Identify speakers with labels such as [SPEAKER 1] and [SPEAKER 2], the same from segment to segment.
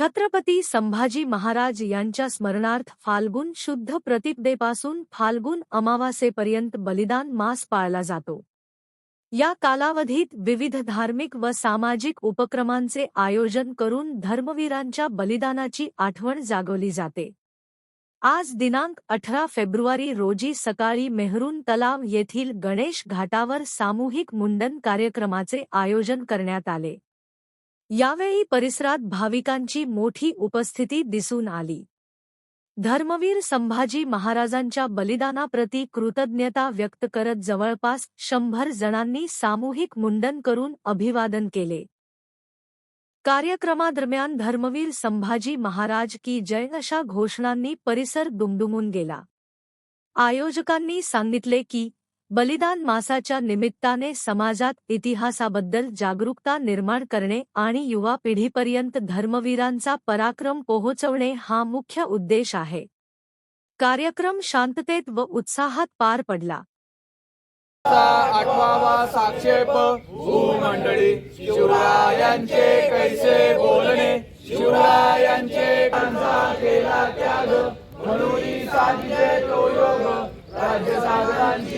[SPEAKER 1] छत्रपती संभाजी महाराज यांच्या स्मरणार्थ फाल्गुन शुद्ध प्रतिपदेपासून फाल्गुन अमावासेपर्यंत बलिदान मास पाळला जातो. या कालावधीत विविध धार्मिक व सामाजिक उपक्रमांचे आयोजन करून धर्मवीरांच्या बलिदानाची आठवण जागवली जाते. आज दिनांक अठरा फेब्रुवारी रोजी सकाळी मेहरून तलाव येथील गणेश घाटावर सामूहिक मुंडन कार्यक्रमाचे आयोजन करण्यात आले. यावेळी परिसरात भाविकांची मोठी उपस्थिती दिसून आली. धर्मवीर संभाजी महाराजांच्या बलिदानाप्रती कृतज्ञता व्यक्त करत जवळपास शंभर जणांनी सामूहिक मुंडन करून अभिवादन केले. कार्यक्रमादरम्यान धर्मवीर संभाजी महाराज की जय अशा घोषणांनी परिसर दुमदुमून गेला. आयोजकांनी सांगितले की बलिदान मासाच्या निमित्ताने समाजात इतिहासाबद्दल जागरूकता निर्माण करणे आणि युवा पिढीपर्यंत धर्मवीरांचा पराक्रम पोहोचवणे हा मुख्य उद्देश आहे. कार्यक्रम शांततेत व उत्साहात पार पडला.
[SPEAKER 2] आठवावा साक्षेप शिवरायांचे कैसे बोलणे? शिवरायांचे केला त्याग म्हणून राज्य सागरांची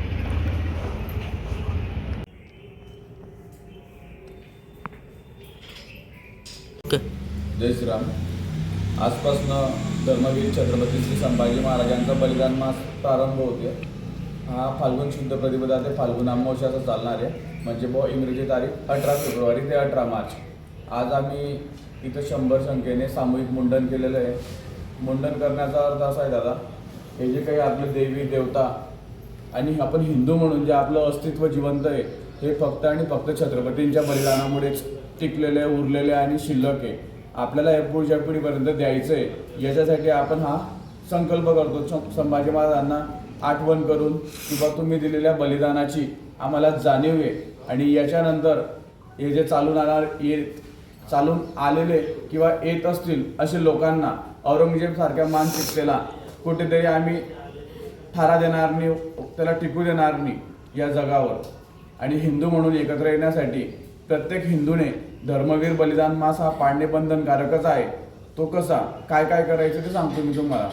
[SPEAKER 3] जय श्रीराम. आजपासनं धर्मवीर छत्रपती श्री संभाजी महाराजांचा बलिदान मास प्रारंभ होते हा फाल्गुन शुद्ध प्रतिपदा ते फाल्गुन अमावस्याचा चालणार आहे. म्हणजे ब इंग्रजी तारीख अठरा फेब्रुवारी ते अठरा मार्च. आज आम्ही इथं शंभर संख्येने सामूहिक मुंडन केलेलं आहे. मुंडन करण्याचा अर्थ असा आहे दादा हे जे काही आपले देवी देवता आणि आपण हिंदू म्हणून जे आपलं अस्तित्व जिवंत आहे हे फक्त आणि फक्त छत्रपतींच्या बलिदानामुळेच टिकलेले उरलेले आणि शिल्लक आहे. आपल्याला या पुढच्या पिढीपर्यंत द्यायचं आहे. याच्यासाठी आपण हा संकल्प करतो. सं- संभाजी महाराजांना आठवण करून किंवा तुम्ही दिलेल्या बलिदानाची आम्हाला जाणीव आहे. आणि याच्यानंतर हे जे चालून आणणार ये चालून आलेले किंवा येत असतील असे लोकांना औरंगजेबसारख्या मानसिकतेला कुठेतरी आम्ही ठारा देणार नाही त्याला टिकू देणार नाही या जगावर. आणि हिंदू म्हणून एकत्र येण्यासाठी प्रत्येक हिंदूने धर्मवीर बलिदान मास हा पाळणे बंधनकारकच आहे. तो कसा? काय काय करायचं ते सांगतो मी तुम्हाला.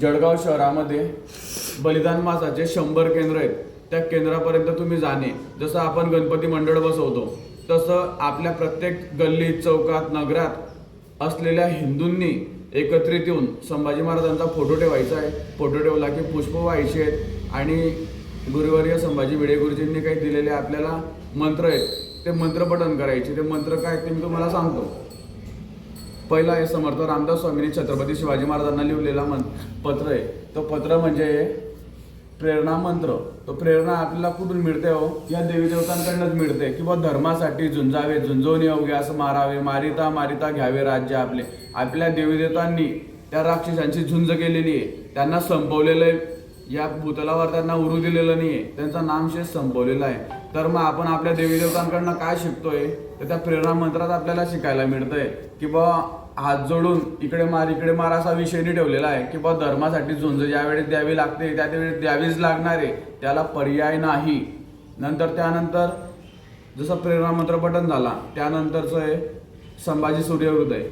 [SPEAKER 3] जळगाव शहरामध्ये बलिदान मासाचे शंभर केंद्र आहेत. त्या केंद्रापर्यंत तुम्ही जाणे. जसं आपण गणपती मंडळ बसवतो तसं आपल्या प्रत्येक गल्लीत चौकात नगरात असलेल्या हिंदूंनी एकत्रित येऊन संभाजी महाराजांचा फोटो ठेवायचा आहे. फोटो ठेवला की पुष्प व्हायचे आहेत. आणि गुरुवर्य संभाजी भिडे गुरुजींनी काही दिलेले आपल्याला मंत्र आहेत ते मंत्र पठण करायचे. ते मंत्र काय ते मी तुम्हाला सांगतो. पहिला आहे समर्थ रामदास स्वामींनी छत्रपती शिवाजी महाराजांना लिहिलेला मन पत्र आहे. तो पत्र म्हणजे प्रेरणा मंत्र. तो प्रेरणा आपल्याला कुठून मिळते हो? या देवी देवतांकडनंच मिळते. किंवा धर्मासाठी झुंजावे झुंजवून हो, येऊ असं मारावे मारिता मारिता घ्यावे राज्य आपले. आपल्या देवी देवतांनी त्या राक्षसांची झुंज केलेली आहे. त्यांना संपवलेलं आहे. या भूतलावर त्यांना उरू दिलेलं नाही आहे त्यांचा नामशेष संपवलेला आहे. तर मग आपण आपल्या देवी देवतांकडनं काय शिकतोय? तर त्या प्रेरणा मंत्रात आपल्याला शिकायला मिळतंय की बा हात जोडून इकडे मार इकडे मार असा विषय ठेवलेला आहे की बा धर्मासाठी झुंज ज्यावेळी द्यावी लागते त्या वेळेस द्यावीच लागणार आहे त्याला पर्याय नाही. नंतर त्यानंतर जसं प्रेरणा मंत्र पठण झाला त्यानंतरचं आहे संभाजी सूर्यहृदय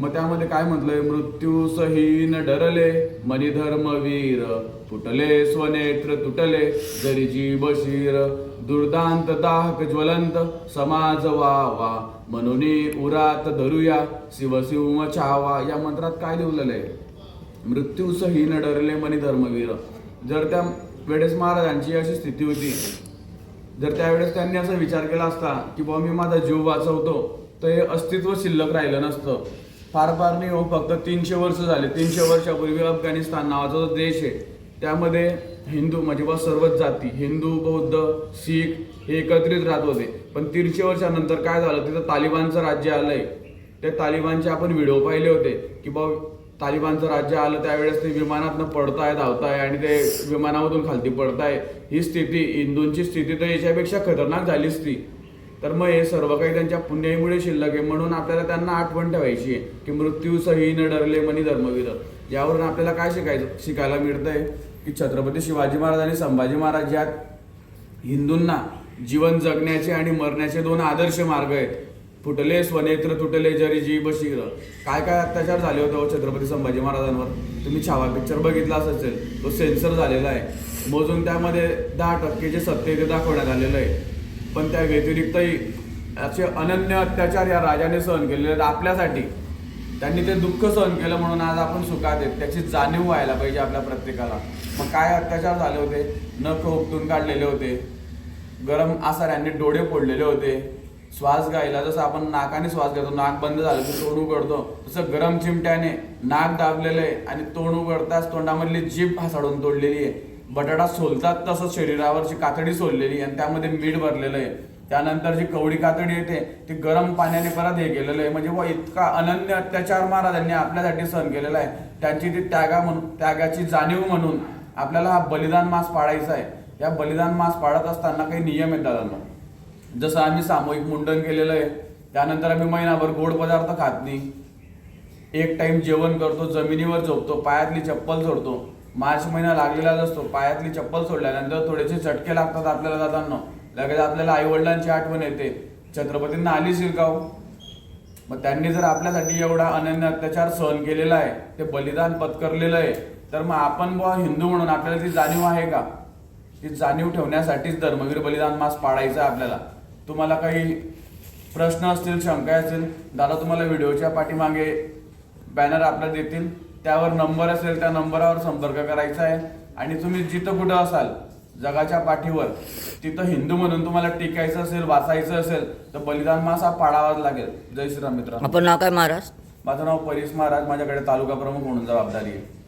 [SPEAKER 3] मग त्यामध्ये काय म्हटलंय? मृत्यू सहीन डरले मनिधर्मवीर फुटले स्वनेत्र तुटले जरी जीव शिर दुर्दांत दाहक ज्वलंत समाज वावा म्हणून उरात धरूया शिव शिव छावा या मंत्रात काय लिहिलेलं आहे? मृत्यू सहीन डरले मनिधर्मवीर जर त्या वेळेस महाराजांची अशी स्थिती होती जर त्यावेळेस त्यांनी असा विचार केला असता की बाबा मी माझा जीव वाचवतो तर हे अस्तित्व शिल्लक राहिलं नसतं. फार फार नाही हो फक्त तीनशे वर्ष झाले. तीनशे वर्षापूर्वी अफगाणिस्तान नावाचा जो देश आहे त्यामध्ये हिंदू म्हणजे बा सर्वच जाती हिंदू बौद्ध शीख हे एकत्रित राहत होते. पण तीनशे वर्षानंतर काय झालं तिथं तालिबानचं राज्य आलंय. त्या तालिबानचे आपण व्हिडिओ पाहिले होते की बा तालिबानचं राज्य आलं त्यावेळेस ते विमानातनं पडताय धावताय आणि ते विमानामधून खालती पडताय. ही स्थिती हिंदूंची स्थिती तर याच्यापेक्षा खतरनाक झालीच ती. तर मग हे सर्व काही त्यांच्या पुण्याईमुळे शिल्लक आहे. म्हणून आपल्याला त्यांना आठवण ठेवायची आहे की मृत्यू सही न डरले मनी धर्मवीर यावरून आपल्याला काय शिकायचं? शिकायला मिळतंय की छत्रपती शिवाजी महाराज आणि संभाजी महाराज यात हिंदूंना जीवन जगण्याचे आणि मरण्याचे दोन आदर्श मार्ग आहेत. फुटले स्वनेत्र तुटले जरी जीव शिर काय काय अत्याचार झाले होते हो छत्रपती संभाजी महाराजांवर? तुम्ही छावा पिक्चर बघितला असेल तो सेन्सर झालेला आहे. मोजून त्यामध्ये दहा टक्के जे सत्य ते दाखवण्यात आलेलं आहे. पण त्या व्यतिरिक्तही असे अनन्य अत्याचार या राजाने सहन केलेले आहेत. आपल्यासाठी त्यांनी ते दुःख सहन केलं म्हणून आज आपण सुखात आहेत. त्याची जाणीव व्हायला पाहिजे आपल्या प्रत्येकाला. मग काय अत्याचार झाले होते? नख उपटून काढलेले होते. गरम आसाऱ्यांनी डोळे फोडलेले होते. श्वास घ्यायला जसं आपण नाकाने श्वास घेतो नाक बंद झालं की तोंड उघडतो. तसं गरम चिमट्याने नाक दाबलेलं आहे आणि तोंड उघडताच तोंडामधली जीभ हासाडून तोडलेली आहे. बटाटा सोलतात तसंच शरीरावरची कातडी सोललेली आणि त्यामध्ये मीठ भरलेलं आहे. त्यानंतर जी कवडी कातडी येते ती गरम पाण्याने परत हे केलेलं आहे. म्हणजे व इतका अनन्य अत्याचार महाराजांनी आपल्यासाठी सहन केलेला आहे. त्यांची ती त्यागा म्हणून त्यागाची जाणीव म्हणून आपल्याला हा बलिदान मास पाळायचा आहे. या बलिदान मास पाळत असताना काही नियम आहेत दादांना. जसं आम्ही सामूहिक मुंडन केलेलं आहे त्यानंतर आम्ही महिनाभर गोड पदार्थ खात नाही. एक टाईम जेवण करतो जमिनीवर झोपतो पायातली चप्पल सोडतो. मार्च महिना लागलेलाच असतो. पायातली चप्पल सोडल्यानंतर थोडेसे चटके लागतात आपल्याला जाताना लगेच आपल्याला आई वडिलांची आठवण येते. छत्रपतींना आली शिरकाव हो? मग त्यांनी जर आपल्यासाठी एवढा अनन्य अत्याचार सहन केलेला आहे ते बलिदान पत्करलेलं आहे तर मग आपण बुवा हिंदू म्हणून आपल्याला ती जाणीव आहे का? ती जाणीव ठेवण्यासाठीच धर्मवीर बलिदान मास पाळायचा आहे आपल्याला. तुम्हाला काही प्रश्न असतील शंका असतील दादा तुम्हाला व्हिडिओच्या पाठीमागे बॅनर आपल्याला देतील. त्यावर नंबर असेल त्या नंबरावर संपर्क करायचा आहे. आणि तुम्ही जिथं कुठं असाल जगाच्या पाठीवर तिथं हिंदू म्हणून तुम्हाला टिकायचं असेल वाचायचं असेल तर बलिदान मास हा पाळावाच लागेल. जय श्रीराम मित्र
[SPEAKER 4] आपण नाव काय महाराज?
[SPEAKER 3] माझं नाव परेश महाराज माझ्याकडे तालुका प्रमुख म्हणून जबाबदारी आहे.